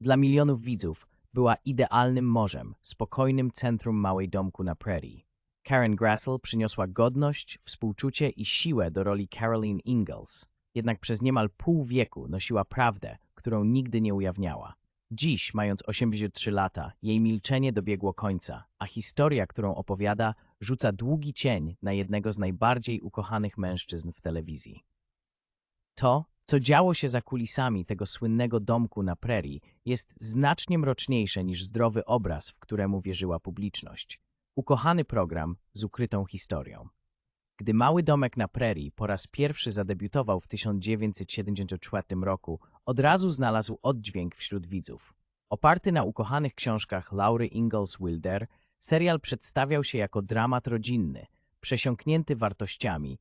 Dla milionów widzów była idealnym morzem, spokojnym centrum małej domku na prairie. Karen Grassel przyniosła godność, współczucie i siłę do roli Caroline Ingalls. Jednak przez niemal pół wieku nosiła prawdę, którą nigdy nie ujawniała. Dziś, mając 83 lata, jej milczenie dobiegło końca, a historia, którą opowiada, rzuca długi cień na jednego z najbardziej ukochanych mężczyzn w telewizji. To, co działo się za kulisami tego słynnego domku na prerii, jest znacznie mroczniejsze niż zdrowy obraz, w któremu wierzyła publiczność. Ukochany program z ukrytą historią. Gdy Mały Domek na Prerii po raz pierwszy zadebiutował w 1974 roku, od razu znalazł oddźwięk wśród widzów. Oparty na ukochanych książkach Laury Ingalls Wilder, serial przedstawiał się jako dramat rodzinny, przesiąknięty wartościami,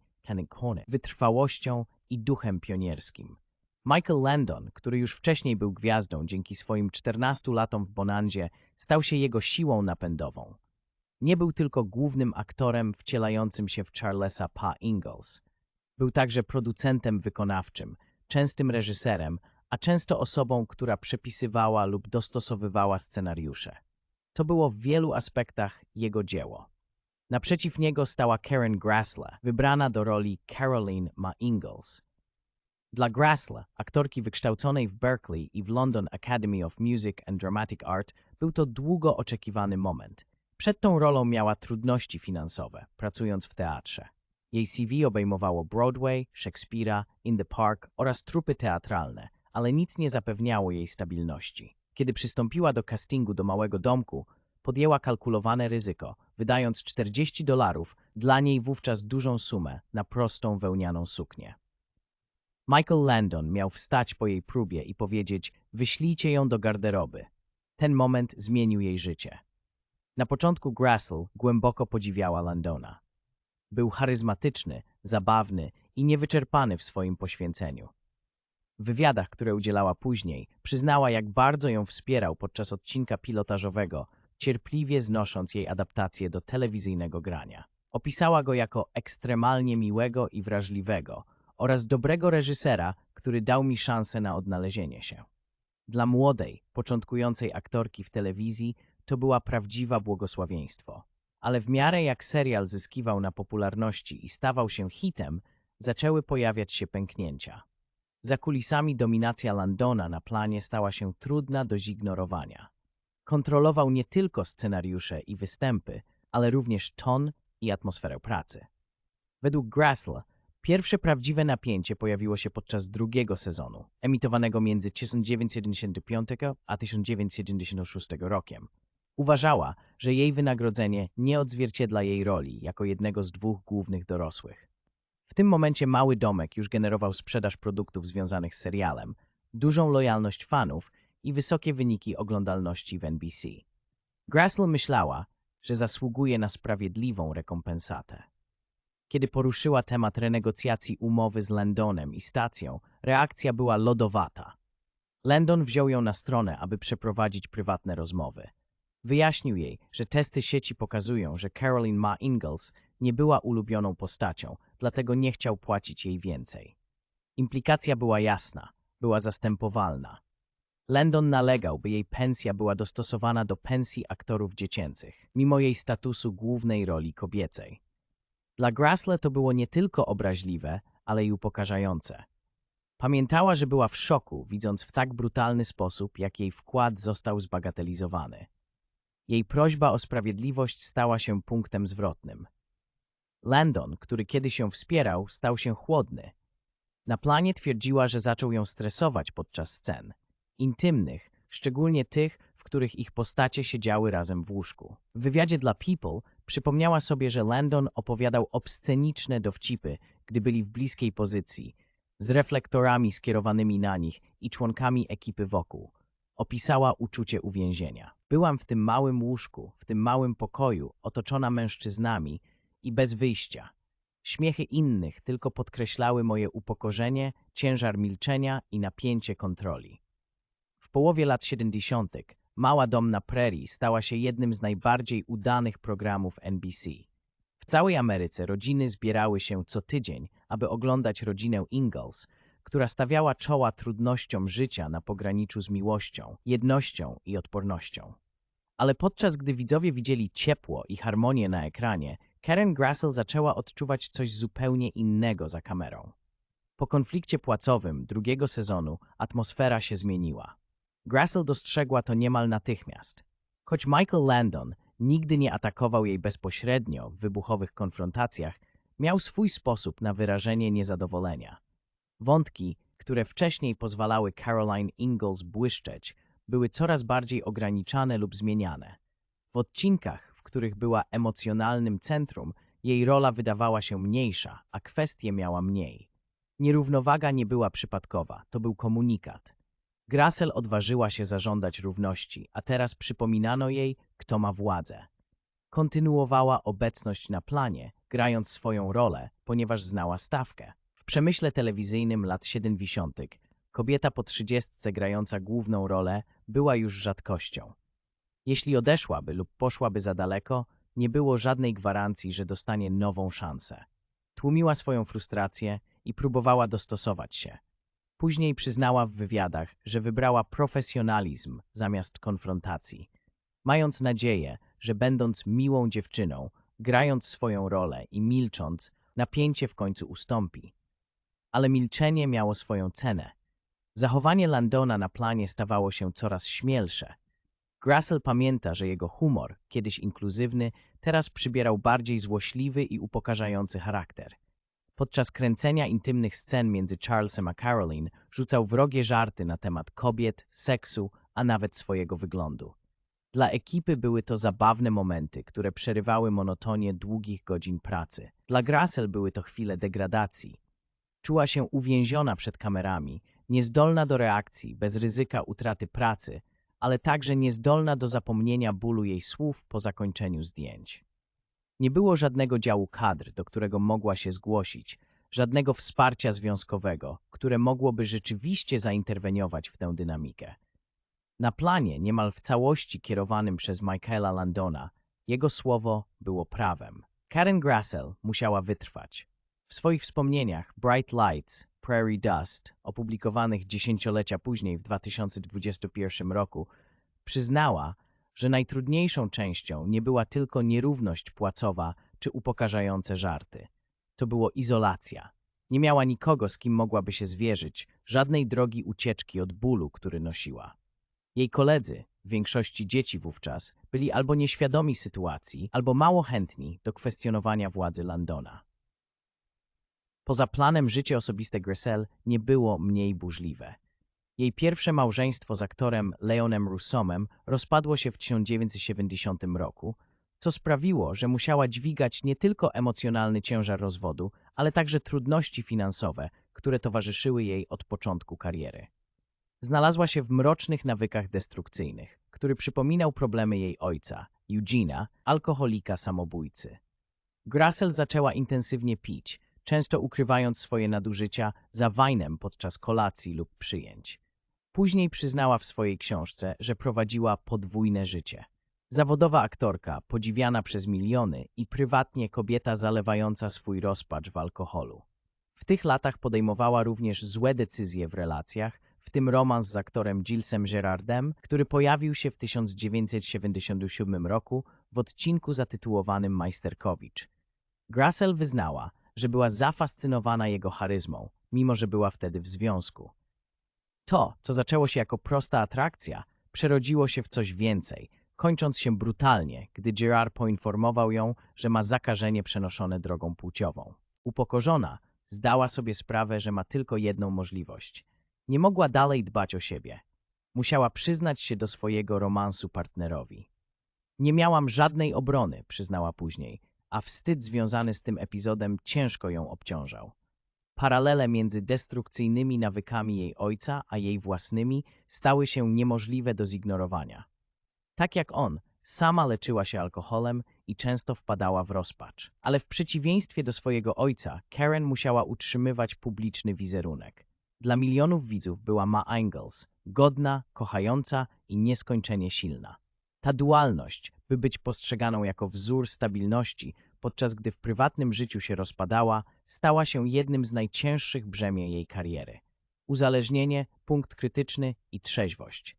wytrwałością i duchem pionierskim. Michael Landon, który już wcześniej był gwiazdą dzięki swoim 14 latom w Bonanzie, stał się jego siłą napędową. Nie był tylko głównym aktorem wcielającym się w Charlesa Pa Ingalls. Był także producentem wykonawczym, częstym reżyserem, a często osobą, która przepisywała lub dostosowywała scenariusze. To było w wielu aspektach jego dzieło. Naprzeciw niego stała Karen Grassle, wybrana do roli Caroline Ma Ingalls. Dla Grassle, aktorki wykształconej w Berkeley i w London Academy of Music and Dramatic Art, był to długo oczekiwany moment. Przed tą rolą miała trudności finansowe, pracując w teatrze. Jej CV obejmowało Broadway, Shakespeare'a, In the Park oraz trupy teatralne, ale nic nie zapewniało jej stabilności. Kiedy przystąpiła do castingu do Małego Domku, podjęła kalkulowane ryzyko, wydając 40 dolarów, dla niej wówczas dużą sumę, na prostą wełnianą suknię. Michael Landon miał wstać po jej próbie i powiedzieć: Wyślijcie ją do garderoby. Ten moment zmienił jej życie. Na początku Grassel głęboko podziwiała Landona. Był charyzmatyczny, zabawny i niewyczerpany w swoim poświęceniu. W wywiadach, które udzielała później, przyznała, jak bardzo ją wspierał podczas odcinka pilotażowego, cierpliwie znosząc jej adaptację do telewizyjnego grania. Opisała go jako ekstremalnie miłego i wrażliwego oraz dobrego reżysera, który dał mi szansę na odnalezienie się. Dla młodej, początkującej aktorki w telewizji to była prawdziwa błogosławieństwo. Ale w miarę jak serial zyskiwał na popularności i stawał się hitem, zaczęły pojawiać się pęknięcia. Za kulisami dominacja Landona na planie stała się trudna do zignorowania. Kontrolował nie tylko scenariusze i występy, ale również ton i atmosferę pracy. Według Grassl pierwsze prawdziwe napięcie pojawiło się podczas drugiego sezonu, emitowanego między 1975 a 1976 rokiem. Uważała, że jej wynagrodzenie nie odzwierciedla jej roli jako jednego z dwóch głównych dorosłych. W tym momencie mały domek już generował sprzedaż produktów związanych z serialem, dużą lojalność fanów i wysokie wyniki oglądalności w NBC. Grassl myślała, że zasługuje na sprawiedliwą rekompensatę. Kiedy poruszyła temat renegocjacji umowy z Landonem i stacją, reakcja była lodowata. Landon wziął ją na stronę, aby przeprowadzić prywatne rozmowy. Wyjaśnił jej, że testy sieci pokazują, że Caroline Ma Ingalls nie była ulubioną postacią, dlatego nie chciał płacić jej więcej. Implikacja była jasna, była zastępowalna. Landon nalegał, by jej pensja była dostosowana do pensji aktorów dziecięcych, mimo jej statusu głównej roli kobiecej. Dla Grassle to było nie tylko obraźliwe, ale i upokarzające. Pamiętała, że była w szoku, widząc w tak brutalny sposób, jak jej wkład został zbagatelizowany. Jej prośba o sprawiedliwość stała się punktem zwrotnym. Landon, który kiedyś ją wspierał, stał się chłodny. Na planie twierdziła, że zaczął ją stresować podczas scen. Intymnych, szczególnie tych, w których ich postacie siedziały razem w łóżku. W wywiadzie dla People przypomniała sobie, że Landon opowiadał obsceniczne dowcipy, gdy byli w bliskiej pozycji, z reflektorami skierowanymi na nich i członkami ekipy wokół. Opisała uczucie uwięzienia. Byłam w tym małym łóżku, w tym małym pokoju, otoczona mężczyznami i bez wyjścia. Śmiechy innych tylko podkreślały moje upokorzenie, ciężar milczenia i napięcie kontroli. Połowie lat 70. Mała Dom na Prairie stała się jednym z najbardziej udanych programów NBC. W całej Ameryce rodziny zbierały się co tydzień, aby oglądać rodzinę Ingalls, która stawiała czoła trudnościom życia na pograniczu z miłością, jednością i odpornością. Ale podczas gdy widzowie widzieli ciepło i harmonię na ekranie, Karen Grassel zaczęła odczuwać coś zupełnie innego za kamerą. Po konflikcie płacowym drugiego sezonu atmosfera się zmieniła. Grassel dostrzegła to niemal natychmiast. Choć Michael Landon nigdy nie atakował jej bezpośrednio w wybuchowych konfrontacjach, miał swój sposób na wyrażenie niezadowolenia. Wątki, które wcześniej pozwalały Caroline Ingalls błyszczeć, były coraz bardziej ograniczane lub zmieniane. W odcinkach, w których była emocjonalnym centrum, jej rola wydawała się mniejsza, a kwestie miała mniej. Nierównowaga nie była przypadkowa, to był komunikat. Grassel odważyła się zażądać równości, a teraz przypominano jej, kto ma władzę. Kontynuowała obecność na planie, grając swoją rolę, ponieważ znała stawkę. W przemyśle telewizyjnym lat 70. kobieta po trzydziestce grająca główną rolę była już rzadkością. Jeśli odeszłaby lub poszłaby za daleko, nie było żadnej gwarancji, że dostanie nową szansę. Tłumiła swoją frustrację i próbowała dostosować się. Później przyznała w wywiadach, że wybrała profesjonalizm zamiast konfrontacji, mając nadzieję, że będąc miłą dziewczyną, grając swoją rolę i milcząc, napięcie w końcu ustąpi. Ale milczenie miało swoją cenę. Zachowanie Landona na planie stawało się coraz śmielsze. Grassel pamięta, że jego humor, kiedyś inkluzywny, teraz przybierał bardziej złośliwy i upokarzający charakter. Podczas kręcenia intymnych scen między Charlesem a Caroline rzucał wrogie żarty na temat kobiet, seksu, a nawet swojego wyglądu. Dla ekipy były to zabawne momenty, które przerywały monotonię długich godzin pracy. Dla Grassel były to chwile degradacji. Czuła się uwięziona przed kamerami, niezdolna do reakcji, bez ryzyka utraty pracy, ale także niezdolna do zapomnienia bólu jej słów po zakończeniu zdjęć. Nie było żadnego działu kadr, do którego mogła się zgłosić, żadnego wsparcia związkowego, które mogłoby rzeczywiście zainterweniować w tę dynamikę. Na planie, niemal w całości kierowanym przez Michaela Landona, jego słowo było prawem. Karen Grassel musiała wytrwać. W swoich wspomnieniach Bright Lights, Prairie Dust, opublikowanych dziesięciolecia później w 2021 roku, przyznała, że najtrudniejszą częścią nie była tylko nierówność płacowa czy upokarzające żarty. To było izolacja. Nie miała nikogo, z kim mogłaby się zwierzyć, żadnej drogi ucieczki od bólu, który nosiła. Jej koledzy, w większości dzieci wówczas, byli albo nieświadomi sytuacji, albo mało chętni do kwestionowania władzy Landona. Poza planem życie osobiste Gressel nie było mniej burzliwe. Jej pierwsze małżeństwo z aktorem Leonem Russomem rozpadło się w 1970 roku, co sprawiło, że musiała dźwigać nie tylko emocjonalny ciężar rozwodu, ale także trudności finansowe, które towarzyszyły jej od początku kariery. Znalazła się w mrocznych nawykach destrukcyjnych, który przypominał problemy jej ojca, Eugena, alkoholika samobójcy. Grassel zaczęła intensywnie pić, często ukrywając swoje nadużycia za wajnem podczas kolacji lub przyjęć. Później przyznała w swojej książce, że prowadziła podwójne życie. Zawodowa aktorka, podziwiana przez miliony i prywatnie kobieta zalewająca swój rozpacz w alkoholu. W tych latach podejmowała również złe decyzje w relacjach, w tym romans z aktorem Gillesem Gerardem, który pojawił się w 1977 roku w odcinku zatytułowanym Majsterkowicz. Grassel wyznała, że była zafascynowana jego charyzmą, mimo że była wtedy w związku. To, co zaczęło się jako prosta atrakcja, przerodziło się w coś więcej, kończąc się brutalnie, gdy Gerard poinformował ją, że ma zakażenie przenoszone drogą płciową. Upokorzona, zdała sobie sprawę, że ma tylko jedną możliwość. Nie mogła dalej dbać o siebie. Musiała przyznać się do swojego romansu partnerowi. Nie miałam żadnej obrony, przyznała później, a wstyd związany z tym epizodem ciężko ją obciążał. Paralele między destrukcyjnymi nawykami jej ojca a jej własnymi stały się niemożliwe do zignorowania. Tak jak on, sama leczyła się alkoholem i często wpadała w rozpacz. Ale w przeciwieństwie do swojego ojca, Karen musiała utrzymywać publiczny wizerunek. Dla milionów widzów była Ma Ingalls, godna, kochająca i nieskończenie silna. Ta dualność, by być postrzeganą jako wzór stabilności, podczas gdy w prywatnym życiu się rozpadała, stała się jednym z najcięższych brzemień jej kariery. uzależnienie, punkt krytyczny i trzeźwość.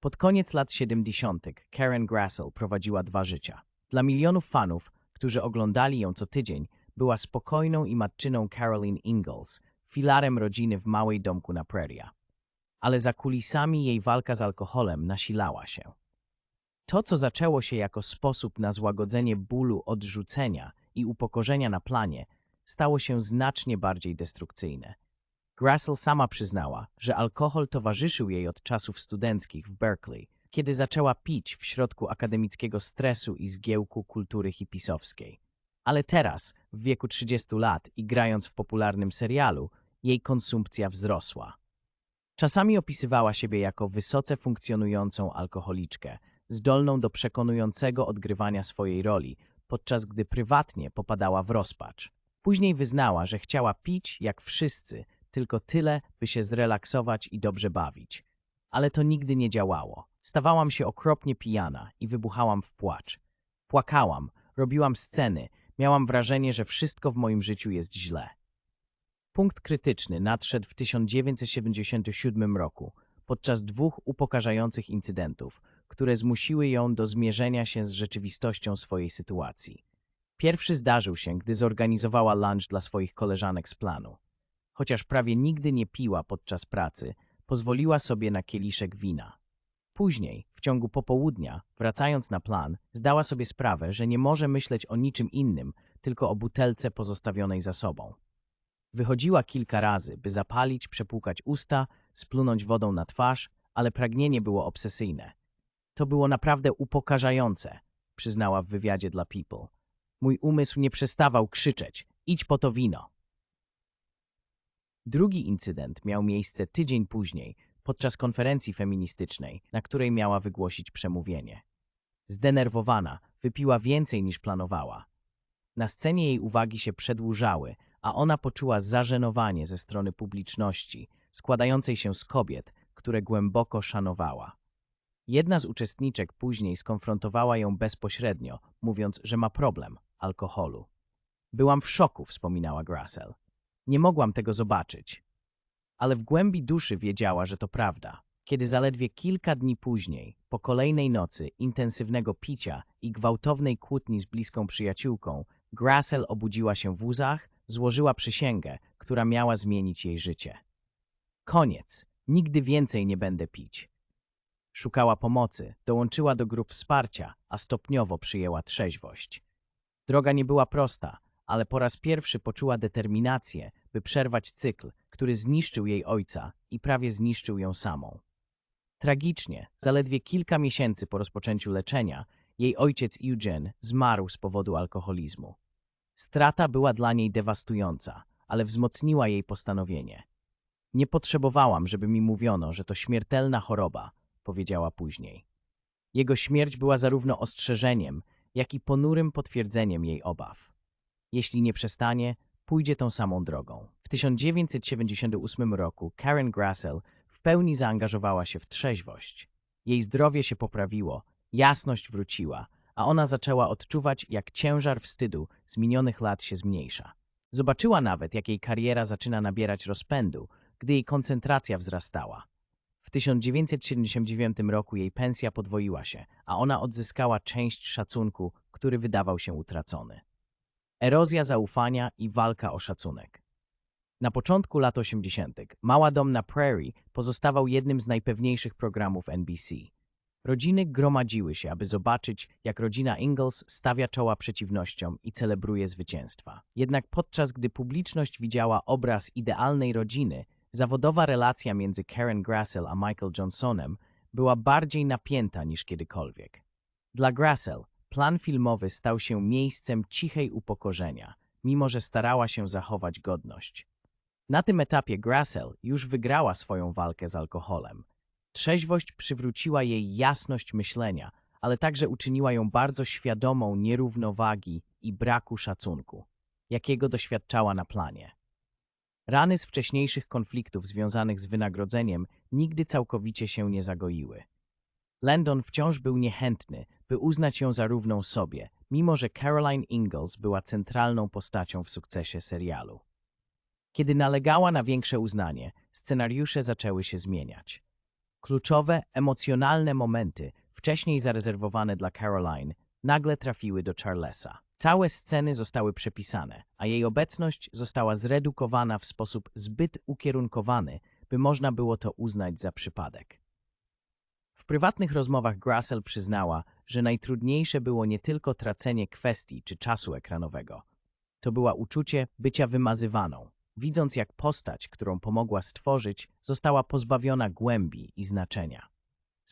Pod koniec lat 70. Karen Grassel prowadziła dwa życia. Dla milionów fanów, którzy oglądali ją co tydzień, była spokojną i matczyną Caroline Ingalls, filarem rodziny w małej domku na Praria. Ale za kulisami jej walka z alkoholem nasilała się. To, co zaczęło się jako sposób na złagodzenie bólu odrzucenia i upokorzenia na planie, stało się znacznie bardziej destrukcyjne. Grassel sama przyznała, że alkohol towarzyszył jej od czasów studenckich w Berkeley, kiedy zaczęła pić w środku akademickiego stresu i zgiełku kultury hipisowskiej. Ale teraz, w wieku 30 lat i grając w popularnym serialu, jej konsumpcja wzrosła. Czasami opisywała siebie jako wysoce funkcjonującą alkoholiczkę, zdolną do przekonującego odgrywania swojej roli, podczas gdy prywatnie popadała w rozpacz. Później wyznała, że chciała pić jak wszyscy, tylko tyle, by się zrelaksować i dobrze bawić. Ale to nigdy nie działało. Stawałam się okropnie pijana i wybuchałam w płacz. Płakałam, robiłam sceny, miałam wrażenie, że wszystko w moim życiu jest źle. Punkt krytyczny nadszedł w 1977 roku, podczas dwóch upokarzających incydentów, które zmusiły ją do zmierzenia się z rzeczywistością swojej sytuacji. Pierwszy zdarzył się, gdy zorganizowała lunch dla swoich koleżanek z planu. Chociaż prawie nigdy nie piła podczas pracy, pozwoliła sobie na kieliszek wina. Później, w ciągu popołudnia, wracając na plan, zdała sobie sprawę, że nie może myśleć o niczym innym, tylko o butelce pozostawionej za sobą. Wychodziła kilka razy, by zapalić, przepłukać usta, splunąć wodą na twarz, ale pragnienie było obsesyjne. To było naprawdę upokarzające, przyznała w wywiadzie dla People. Mój umysł nie przestawał krzyczeć: idź po to wino. Drugi incydent miał miejsce tydzień później, podczas konferencji feministycznej, na której miała wygłosić przemówienie. Zdenerwowana, wypiła więcej niż planowała. Na scenie jej uwagi się przedłużały, a ona poczuła zażenowanie ze strony publiczności, składającej się z kobiet, które głęboko szanowała. Jedna z uczestniczek później skonfrontowała ją bezpośrednio, mówiąc, że ma problem alkoholu. Byłam w szoku, wspominała Grassel. Nie mogłam tego zobaczyć. Ale w głębi duszy wiedziała, że to prawda. Kiedy zaledwie kilka dni później, po kolejnej nocy intensywnego picia i gwałtownej kłótni z bliską przyjaciółką, Grassel obudziła się w łzach, złożyła przysięgę, która miała zmienić jej życie. Koniec. Nigdy więcej nie będę pić. Szukała pomocy, dołączyła do grup wsparcia, a stopniowo przyjęła trzeźwość. Droga nie była prosta, ale po raz pierwszy poczuła determinację, by przerwać cykl, który zniszczył jej ojca i prawie zniszczył ją samą. Tragicznie, zaledwie kilka miesięcy po rozpoczęciu leczenia, jej ojciec Eugene zmarł z powodu alkoholizmu. Strata była dla niej dewastująca, ale wzmocniła jej postanowienie. Nie potrzebowałam, żeby mi mówiono, że to śmiertelna choroba, powiedziała później. Jego śmierć była zarówno ostrzeżeniem, jak i ponurym potwierdzeniem jej obaw. Jeśli nie przestanie, pójdzie tą samą drogą. W 1978 roku Karen Grassel w pełni zaangażowała się w trzeźwość. Jej zdrowie się poprawiło, jasność wróciła, a ona zaczęła odczuwać, jak ciężar wstydu z minionych lat się zmniejsza. Zobaczyła nawet, jak jej kariera zaczyna nabierać rozpędu, gdy jej koncentracja wzrastała. W 1979 roku jej pensja podwoiła się, a ona odzyskała część szacunku, który wydawał się utracony. Erozja zaufania i walka o szacunek. Na początku lat 80. Mała Dom na Prairie pozostawał jednym z najpewniejszych programów NBC. Rodziny gromadziły się, aby zobaczyć, jak rodzina Ingalls stawia czoła przeciwnościom i celebruje zwycięstwa. Jednak podczas gdy publiczność widziała obraz idealnej rodziny, zawodowa relacja między Karen Grassel a Michael Johnsonem była bardziej napięta niż kiedykolwiek. Dla Grassel plan filmowy stał się miejscem cichej upokorzenia, mimo że starała się zachować godność. Na tym etapie Grassel już wygrała swoją walkę z alkoholem. Trzeźwość przywróciła jej jasność myślenia, ale także uczyniła ją bardzo świadomą nierównowagi i braku szacunku, jakiego doświadczała na planie. Rany z wcześniejszych konfliktów związanych z wynagrodzeniem nigdy całkowicie się nie zagoiły. Landon wciąż był niechętny, by uznać ją za równą sobie, mimo że Caroline Ingalls była centralną postacią w sukcesie serialu. Kiedy nalegała na większe uznanie, scenariusze zaczęły się zmieniać. Kluczowe, emocjonalne momenty, wcześniej zarezerwowane dla Caroline, nagle trafiły do Charlesa. Całe sceny zostały przepisane, a jej obecność została zredukowana w sposób zbyt ukierunkowany, by można było to uznać za przypadek. W prywatnych rozmowach Grassel przyznała, że najtrudniejsze było nie tylko tracenie kwestii czy czasu ekranowego. To była uczucie bycia wymazywaną, widząc jak postać, którą pomogła stworzyć, została pozbawiona głębi i znaczenia.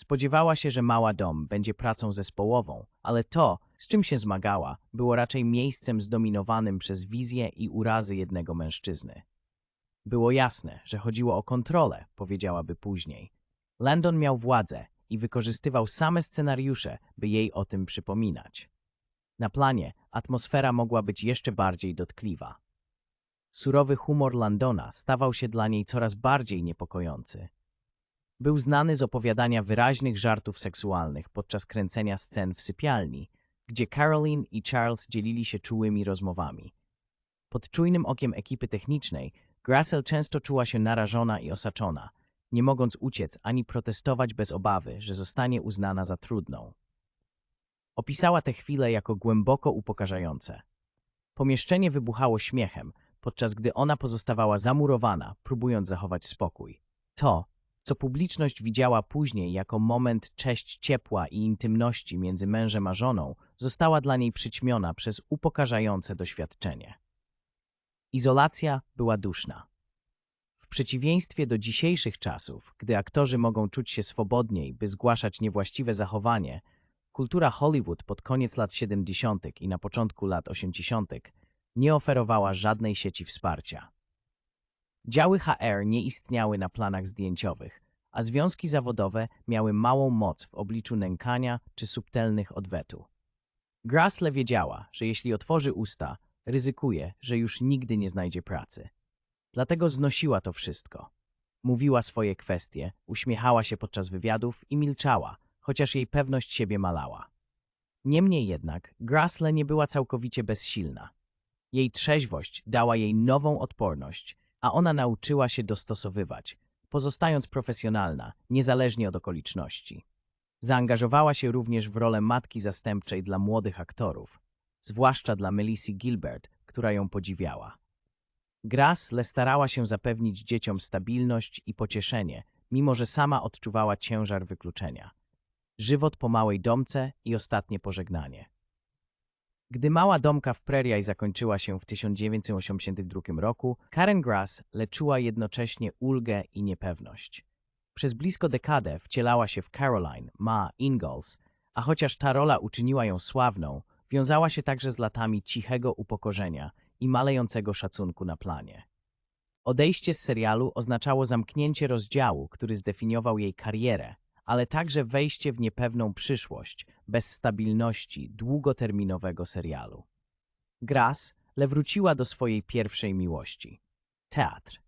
Spodziewała się, że Mała Dom będzie pracą zespołową, ale to, z czym się zmagała, było raczej miejscem zdominowanym przez wizję i urazy jednego mężczyzny. Było jasne, że chodziło o kontrolę, powiedziałaby później. Landon miał władzę i wykorzystywał same scenariusze, by jej o tym przypominać. Na planie atmosfera mogła być jeszcze bardziej dotkliwa. Surowy humor Landona stawał się dla niej coraz bardziej niepokojący. Był znany z opowiadania wyraźnych żartów seksualnych podczas kręcenia scen w sypialni, gdzie Caroline i Charles dzielili się czułymi rozmowami. Pod czujnym okiem ekipy technicznej Grassel często czuła się narażona i osaczona, nie mogąc uciec ani protestować bez obawy, że zostanie uznana za trudną. Opisała te chwile jako głęboko upokarzające. Pomieszczenie wybuchało śmiechem, podczas gdy ona pozostawała zamurowana, próbując zachować spokój. To, co publiczność widziała później jako moment cześć ciepła i intymności między mężem a żoną, została dla niej przyćmiona przez upokarzające doświadczenie. Izolacja była duszna. W przeciwieństwie do dzisiejszych czasów, gdy aktorzy mogą czuć się swobodniej, by zgłaszać niewłaściwe zachowanie, kultura Hollywood pod koniec lat 70. i na początku lat 80. nie oferowała żadnej sieci wsparcia. Działy HR nie istniały na planach zdjęciowych, a związki zawodowe miały małą moc w obliczu nękania czy subtelnych odwetu. Grassle wiedziała, że jeśli otworzy usta, ryzykuje, że już nigdy nie znajdzie pracy. Dlatego znosiła to wszystko. Mówiła swoje kwestie, uśmiechała się podczas wywiadów i milczała, chociaż jej pewność siebie malała. Niemniej jednak Grassle nie była całkowicie bezsilna. Jej trzeźwość dała jej nową odporność, a ona nauczyła się dostosowywać, pozostając profesjonalna, niezależnie od okoliczności. Zaangażowała się również w rolę matki zastępczej dla młodych aktorów, zwłaszcza dla Melissy Gilbert, która ją podziwiała. Grassle starała się zapewnić dzieciom stabilność i pocieszenie, mimo że sama odczuwała ciężar wykluczenia. Żywot po małej domce i ostatnie pożegnanie. Gdy mała domka w Preriaj zakończyła się w 1982 roku, Karen Grass leczyła jednocześnie ulgę i niepewność. Przez blisko dekadę wcielała się w Caroline, ma Ingalls, a chociaż ta rola uczyniła ją sławną, wiązała się także z latami cichego upokorzenia i malejącego szacunku na planie. Odejście z serialu oznaczało zamknięcie rozdziału, który zdefiniował jej karierę, ale także wejście w niepewną przyszłość, bez stabilności długoterminowego serialu. Grass wróciła do swojej pierwszej miłości teatr.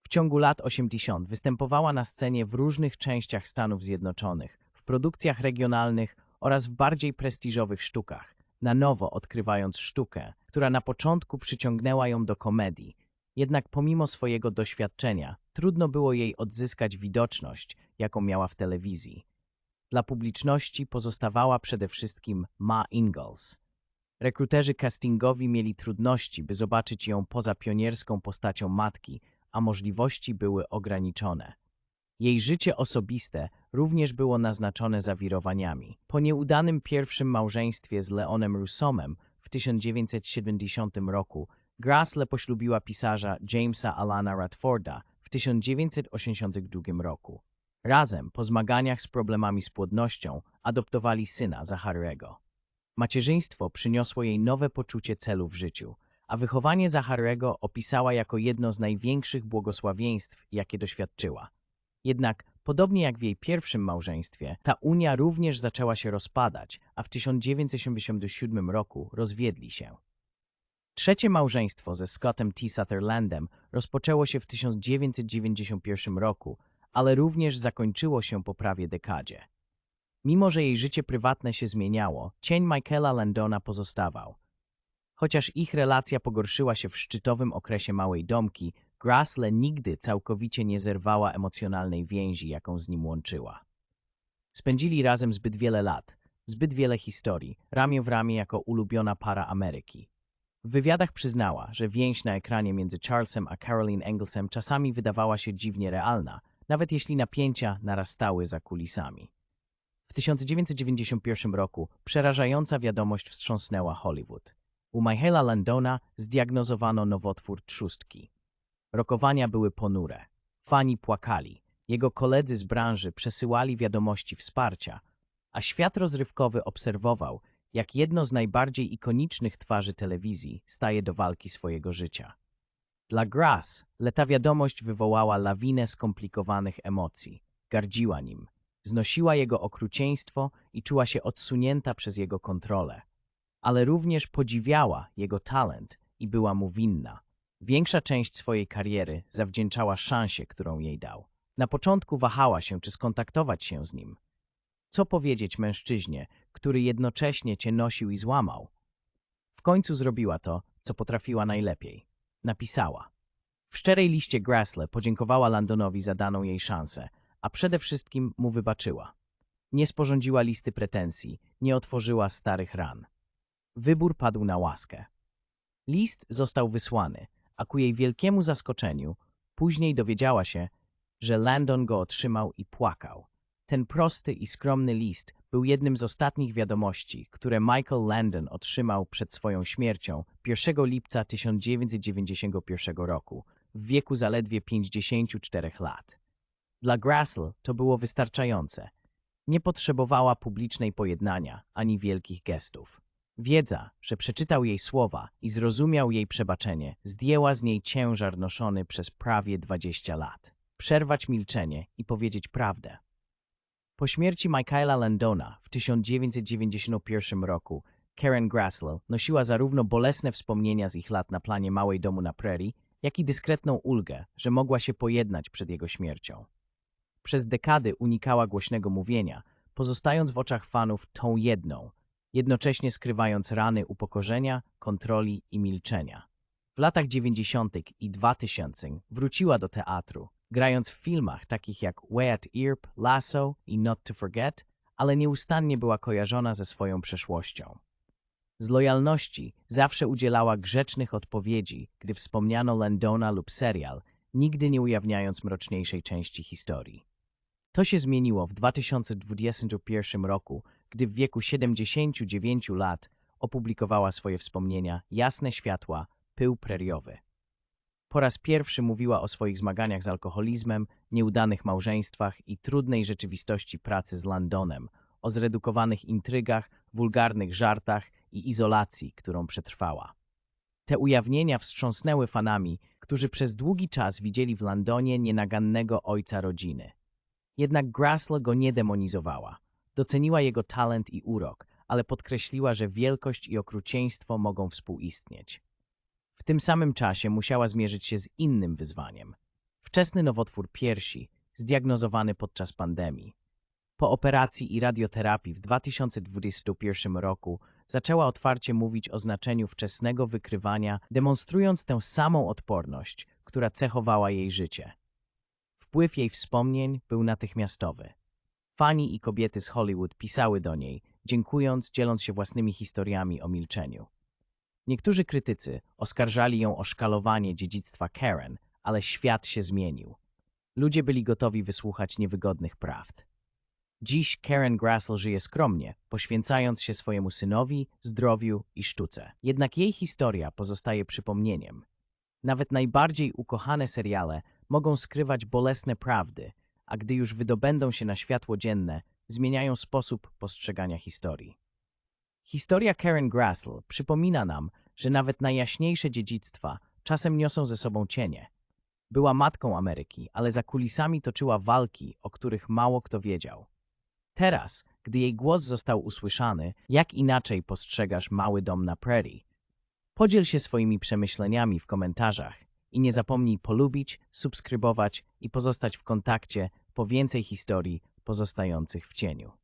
W ciągu lat 80 występowała na scenie w różnych częściach Stanów Zjednoczonych, w produkcjach regionalnych oraz w bardziej prestiżowych sztukach, na nowo odkrywając sztukę, która na początku przyciągnęła ją do komedii. Jednak pomimo swojego doświadczenia, trudno było jej odzyskać widoczność, jaką miała w telewizji. Dla publiczności pozostawała przede wszystkim Ma Ingalls. Rekruterzy castingowi mieli trudności, by zobaczyć ją poza pionierską postacią matki, a możliwości były ograniczone. Jej życie osobiste również było naznaczone zawirowaniami. Po nieudanym pierwszym małżeństwie z Leonem Russomem w 1970 roku Grassle poślubiła pisarza Jamesa Alana Radforda w 1982 roku. Razem, po zmaganiach z problemami z płodnością, adoptowali syna Zacharyego. Macierzyństwo przyniosło jej nowe poczucie celu w życiu, a wychowanie Zacharego opisała jako jedno z największych błogosławieństw, jakie doświadczyła. Jednak, podobnie jak w jej pierwszym małżeństwie, ta unia również zaczęła się rozpadać, a w 1987 roku rozwiedli się. Trzecie małżeństwo ze Scottem T. Sutherlandem rozpoczęło się w 1991 roku, ale również zakończyło się po prawie dekadzie. Mimo, że jej życie prywatne się zmieniało, cień Michaela Landona pozostawał. Chociaż ich relacja pogorszyła się w szczytowym okresie Małej Domki, Grassle nigdy całkowicie nie zerwała emocjonalnej więzi, jaką z nim łączyła. Spędzili razem zbyt wiele lat, zbyt wiele historii, ramię w ramię jako ulubiona para Ameryki. W wywiadach przyznała, że więź na ekranie między Charlesem a Caroline Englesem czasami wydawała się dziwnie realna, nawet jeśli napięcia narastały za kulisami. W 1991 roku przerażająca wiadomość wstrząsnęła Hollywood. U Michaela Landona zdiagnozowano nowotwór trzustki. Rokowania były ponure. Fani płakali. Jego koledzy z branży przesyłali wiadomości wsparcia, a świat rozrywkowy obserwował, jak jedno z najbardziej ikonicznych twarzy telewizji staje do walki swojego życia. Dla Grass leta wiadomość wywołała lawinę skomplikowanych emocji. Gardziła nim, znosiła jego okrucieństwo i czuła się odsunięta przez jego kontrolę. Ale również podziwiała jego talent i była mu winna. Większa część swojej kariery zawdzięczała szansie, którą jej dał. Na początku wahała się, czy skontaktować się z nim. Co powiedzieć mężczyźnie, który jednocześnie cię nosił i złamał? W końcu zrobiła to, co potrafiła najlepiej. Napisała. W szczerej liście Grassle podziękowała Landonowi za daną jej szansę, a przede wszystkim mu wybaczyła. Nie sporządziła listy pretensji, nie otworzyła starych ran. Wybór padł na łaskę. List został wysłany, a ku jej wielkiemu zaskoczeniu później dowiedziała się, że Landon go otrzymał i płakał. Ten prosty i skromny list był jednym z ostatnich wiadomości, które Michael Landon otrzymał przed swoją śmiercią 1 lipca 1991 roku, w wieku zaledwie 54 lat. Dla Grassle to było wystarczające. Nie potrzebowała publicznej pojednania ani wielkich gestów. Wiedza, że przeczytał jej słowa i zrozumiał jej przebaczenie, zdjęła z niej ciężar noszony przez prawie 20 lat. Przerwać milczenie i powiedzieć prawdę. Po śmierci Michaela Landona w 1991 roku Karen Grassle nosiła zarówno bolesne wspomnienia z ich lat na planie Małej Domu na Prairie, jak i dyskretną ulgę, że mogła się pojednać przed jego śmiercią. Przez dekady unikała głośnego mówienia, pozostając w oczach fanów tą jedną, jednocześnie skrywając rany upokorzenia, kontroli i milczenia. W latach 90. i 2000 wróciła do teatru, grając w filmach takich jak Wyatt Earp, Lasso i Not to Forget, ale nieustannie była kojarzona ze swoją przeszłością. Z lojalności zawsze udzielała grzecznych odpowiedzi, gdy wspomniano Landona lub serial, nigdy nie ujawniając mroczniejszej części historii. To się zmieniło w 2021 roku, gdy w wieku 79 lat opublikowała swoje wspomnienia Jasne światła, pył preriowy. Po raz pierwszy mówiła o swoich zmaganiach z alkoholizmem, nieudanych małżeństwach i trudnej rzeczywistości pracy z Landonem, o zredukowanych intrygach, wulgarnych żartach i izolacji, którą przetrwała. Te ujawnienia wstrząsnęły fanami, którzy przez długi czas widzieli w Landonie nienagannego ojca rodziny. Jednak Grassle go nie demonizowała. Doceniła jego talent i urok, ale podkreśliła, że wielkość i okrucieństwo mogą współistnieć. W tym samym czasie musiała zmierzyć się z innym wyzwaniem. Wczesny nowotwór piersi, zdiagnozowany podczas pandemii. Po operacji i radioterapii w 2021 roku zaczęła otwarcie mówić o znaczeniu wczesnego wykrywania, demonstrując tę samą odporność, która cechowała jej życie. Wpływ jej wspomnień był natychmiastowy. Fani i kobiety z Hollywood pisały do niej, dziękując, dzieląc się własnymi historiami o milczeniu. Niektórzy krytycy oskarżali ją o szkalowanie dziedzictwa Karen, ale świat się zmienił. Ludzie byli gotowi wysłuchać niewygodnych prawd. Dziś Karen Grassle żyje skromnie, poświęcając się swojemu synowi, zdrowiu i sztuce. Jednak jej historia pozostaje przypomnieniem. Nawet najbardziej ukochane seriale mogą skrywać bolesne prawdy, a gdy już wydobędą się na światło dzienne, zmieniają sposób postrzegania historii. Historia Karen Grassle przypomina nam, że nawet najjaśniejsze dziedzictwa czasem niosą ze sobą cienie. Była matką Ameryki, ale za kulisami toczyła walki, o których mało kto wiedział. Teraz, gdy jej głos został usłyszany, jak inaczej postrzegasz mały dom na prairie? Podziel się swoimi przemyśleniami w komentarzach i nie zapomnij polubić, subskrybować i pozostać w kontakcie po więcej historii pozostających w cieniu.